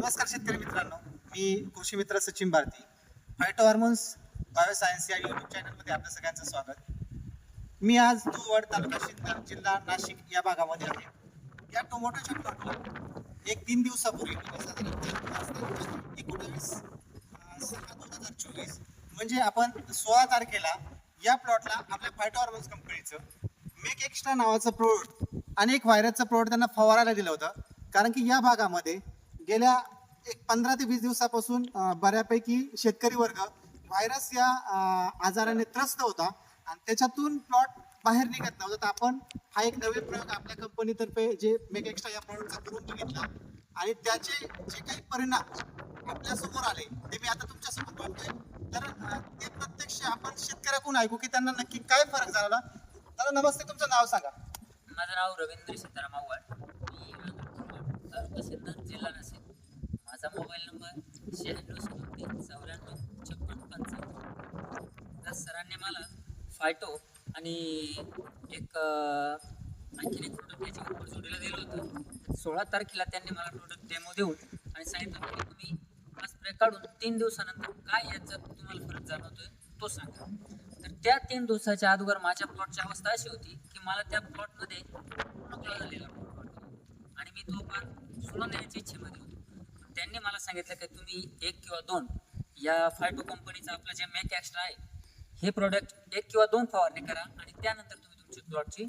नमस्कार शेतकरी मित्रांनो. मी कृषी मित्र Sachin Bharati phyto hormones bioscience या युट्यूब चॅनलमध्ये आपलं सगळ्यांचं स्वागत. मी आज धुळवड तालुका शिंदर जिल्हा नाशिक या भागामध्ये आहे. या टोमॅटोच्या प्लॉटला एक तीन दिवसापूर्वी म्हणजे एकोणावीस सहा दोन हजार चोवीस म्हणजे आपण सोळा तारखेला या प्लॉटला आपल्या फायटो हार्मोन्स कंपनीचं मेक एक्स्ट्रा नावाचं प्रोडक्ट आणि एक व्हायरसचं प्रोडक्ट त्यांना फवारायला दिलं होतं. कारण की या भागामध्ये गेल्या एक पंधरा ते वीस दिवसापासून बऱ्यापैकी शेतकरी वर्ग व्हायरस या आजाराने त्रस्त होता. आणि त्याच्यातून प्लॉट बाहेर निघत नव्हता. तर आपण हा एक नवीन प्रयोग आपल्या कंपनीतर्फे जे मेक एक्स्ट्रा या प्रॉडक्टचा करून बघितला. आणि त्याचे जे काही परिणाम आपल्यासमोर आले ते मी आता तुमच्यासमोर बोलतोय. तर ते प्रत्यक्ष आपण शेतकऱ्याकडून ऐकू की त्यांना नक्की काय फरक झाला तर नमस्ते. तुमचं नाव सांगा. माझं नाव रवींद्र सीताराम आव्हाड. मी राहतो जिल्हा नाशिक माझा मोबाईल नंबर शहाण्णव सदोतीस चौऱ्याण्णव छप्पन्न पंचावन्न तर सरांनी मला फायटो आणि एक आणखीन एक प्रोडक्ट याच्यावर जोडीला दिलं होतं. सोळा तारखेला त्यांनी मला प्रोडक्ट डेमो देऊन आणि सांगितलं की तुम्ही हा स्प्रे काढून तीन दिवसानंतर काय याचा तुम्हाला फरक जाणवतोय? तो सांगा. तर त्या तीन दिवसाच्या अगोदर माझ्या प्लॉटची अवस्था अशी होती की मला त्या प्लॉटमध्ये पूर्ण झालेला आणि मी तो पार सोडून देण्याच्या इच्छेमध्ये होतो. त्यांनी मला सांगितलं की तुम्ही एक किंवा दोन या फायटो कंपनीचं आपलं जे मॅक एक्स्ट्रा आहे हे प्रोडक्ट एक किंवा दोन फवारणी करा आणि त्यानंतर तुम्ही तुमची प्लॉटची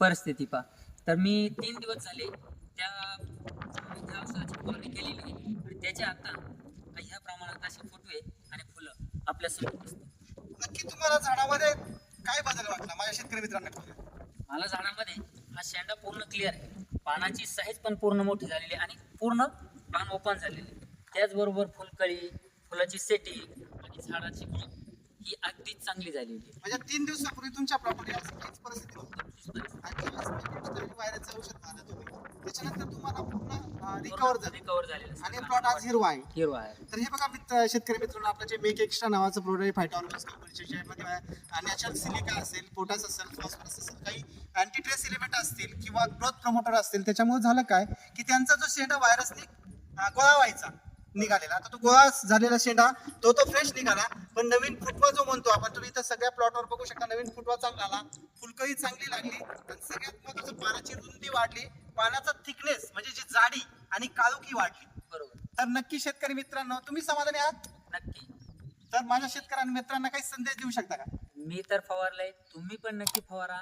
परिस्थिती पहा. तर मी तीन दिवस झाले त्या औषधाची फवारणी केलेली आहे आणि त्याच्या आता ह्या प्रमाणात असे फुटवे आणि फुलं आपल्यासमोर नक्की तुम्हाला झाडामध्ये काय बदल वाटला? माझ्या शेतकरी मित्रांना. मला झाडामध्ये हा शेंडा पूर्ण क्लिअर आहे. पानाची साईज पण पूर्ण मोठी झालेली आणि पूर्ण पान ओपन झालेले. त्याचबरोबर फुलकळी फुलाची सेटिंग आणि झाडाची ही अगदीच चांगली झालेली आहे. म्हणजे तीन दिवसापूर्वी तुमच्या प्रॉपर्टी काहीच परिस्थिती होती. आणि जेव्हा तुम्ही व्हायरसचं औषध मारलं तुम्ही. त्याच्यानंतर तुम्हाला पूर्ण रिकवर झाले. रिकवर झालेलं आणि प्लॉट आज हिरवा आहे. हिरवा आहे. तर हे बघा मित्र शेतकरी मित्रांनो आपलं जे मेक एक्स्ट्रा नावाचं प्रोडक्ट आहे फायटॉर्मस कंपनीचे ज्यामध्ये नॅचरल सिलिका असेल पोटॅस असेल काही अँटीट्रेस एलिमेंट असतील किंवा ग्रोथ प्रमोटर असतील त्याच्यामुळे झालं काय की त्यांचा जो शेंडा व्हायरसने गोळा व्हायचा निघालेला. आता तो गोळा झालेला शेंडा तो तो फ्रेश निघाला पण नवीन फुटवा जो म्हणतो आपण तुम्ही इथं सगळ्या प्लॉटवर बघू शकता नवीन फुटवा चांगला आला फुलकळी चांगली लागली आणि सगळ्यात महत्वाचं पानाची रुंदी वाढली. पानाचा थिकनेस म्हणजे जी जाडी आणि काळोखी वाढली. बरोबर. तर नक्की शेतकरी मित्रांनो तुम्ही समाधानी आहात? नक्की. तर माझ्या शेतकऱ्यांना मित्रांना काही संदेश देऊ शकता का? मी तर फवारलंय तुम्ही पण नक्की फवारा.